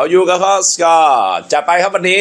เราอยู่กับคอสกอร์จะไปครับวันนี้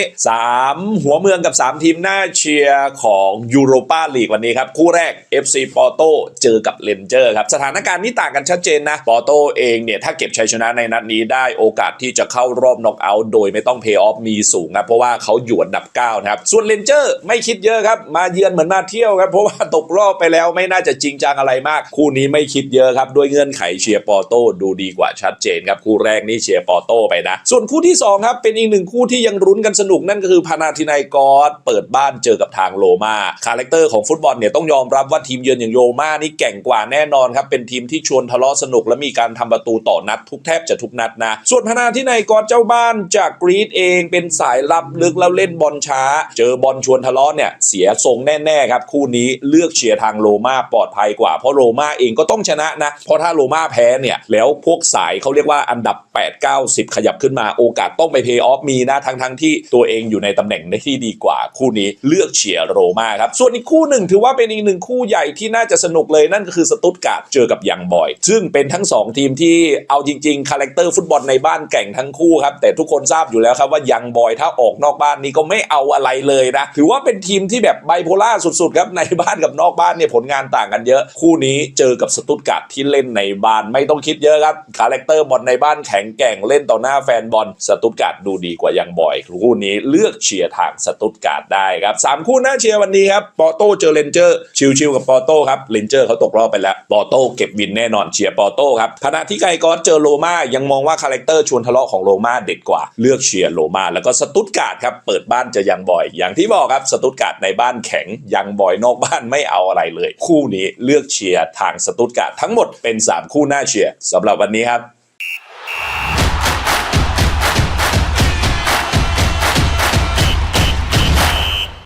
3 หัวเมืองกับ 3 ทีมหน้าเชียร์ของยูโรปาลีกวันนี้ครับ คู่แรก FC ปอโตเจอกับเลนเจอร์ครับ สถานการณ์นี้ต่างกันชัดเจนนะ ปอโตเองเนี่ย ถ้าเก็บชัยชนะในนัดนี้ได้โอกาสที่จะเข้ารอบน็อกเอาท์โดยไม่ต้องเพย์ออฟมีสูงครับเพราะว่าเขาอยู่อันดับ 9 นะครับ ส่วนเลนเจอร์ไม่คิดเยอะครับมาเยือนเหมือนมาเที่ยวครับเพราะว่าตกรอบไปแล้วไม่น่าจะจริงจังอะไรมาก คู่นี้ไม่คิดเยอะครับด้วยเงื่อนไขเชียร์ปอโตดูดีกว่าชัดเจนครับคู่แรกนี่เชียร์ปอโตไปนะส่วนคู่ที่สองครับ เป็นอีกหนึ่งคู่ที่ยังรุ้นกันสนุกนั่นก็คือพานาธินายกอสเปิดบ้านเจอกับทางโลมาคาแรคเตอร์ของฟุตบอลเนี่ยต้องยอมรับว่าทีมเยือนอย่างโลมานี่เก่งกว่าแน่นอนครับ เป็นทีมที่ชวนทะเลาะสนุกและมีการทำประตูต่อนัดทุกแทบจะทุกนัดนะ ส่วนพานาธินายกอสเจ้าบ้านจากกรีซเองเป็นสายลับลึกแล้วเล่นบอลช้า เจอบอลชวนทะเลาะเนี่ยเสียทรงแน่ๆครับคู่นี้เลือกเชียร์ทางโลมาปลอดภัยกว่าเพราะโลมาเองก็ต้องชนะนะเพราะถ้าโลมาแพ้เนี่ยแล้วพวกสายเขาเรียกว่าอันดับ 8 9 10 ขยับขึ้นมาโอกาสต้องไปเพย์ออฟมีนะทั้งทั้งที่ตัวเองอยู่ในตำแหน่งที่ดีกว่าคู่นี้เลือกเชียร์โรมาครับ ส่วนอีกคู่หนึ่งถือว่าเป็นอีกหนึ่งคู่ใหญ่ที่น่าจะสนุกเลยนั่นก็คือสตุตการ์ดเจอกับยังบอย ซึ่งเป็นทั้ง 2 ทีมที่เอาจริงๆคาแรคเตอร์ฟุตบอลในบ้านแก่งทั้งคู่ครับแต่ทุกคนทราบอยู่แล้วครับว่ายังบอยถ้าออกนอกบ้านนี้ก็ไม่เอาอะไรเลยนะถือว่าเป็นทีมที่แบบไบโพล่าสุดๆครับในบ้านกับนอกบ้านเนี่ยผลงานต่างกันเยอะ คู่นี้เจอกับสตุตการ์ดที่เล่นในบ้านไม่ต้องคิดเยอะครับคาแรคเตอร์บอลในบ้านแข็งแกร่งเล่นต่อหน้าแฟนบอลสตุตการ์ดดูดีกว่ายังบอยคู่นี้เลือกเชียร์ทางสตุตการ์ดได้ครับสามคู่น่าเชียร์วันนี้ครับปอโต้เจอเลนเจอร์ชิวๆกับปอโต้ครับเลนเจอร์เขาตกรอบไปแล้วปอโต้เก็บวินแน่นอนเชียร์ปอโต้ครับขณะที่ไกกอสเจอโรม่ายังมองว่าคาแรคเตอร์ชวนทะเลาะของโรม่าเด็ดกว่าเลือกเชียร์โรม่าแล้วก็สตุตการ์ดครับเปิดบ้านเจะยังบอย อย่างที่บอกครับสตุตการ์ดในบ้านแข็งยังบอยนอกบ้านไม่เอาอะไรเลย คู่นี้เลือกเชียร์ทางสตุตการ์ดทั้งหมดเป็น 3 คู่น่าเชียร์สำหรับวันนี้ครับ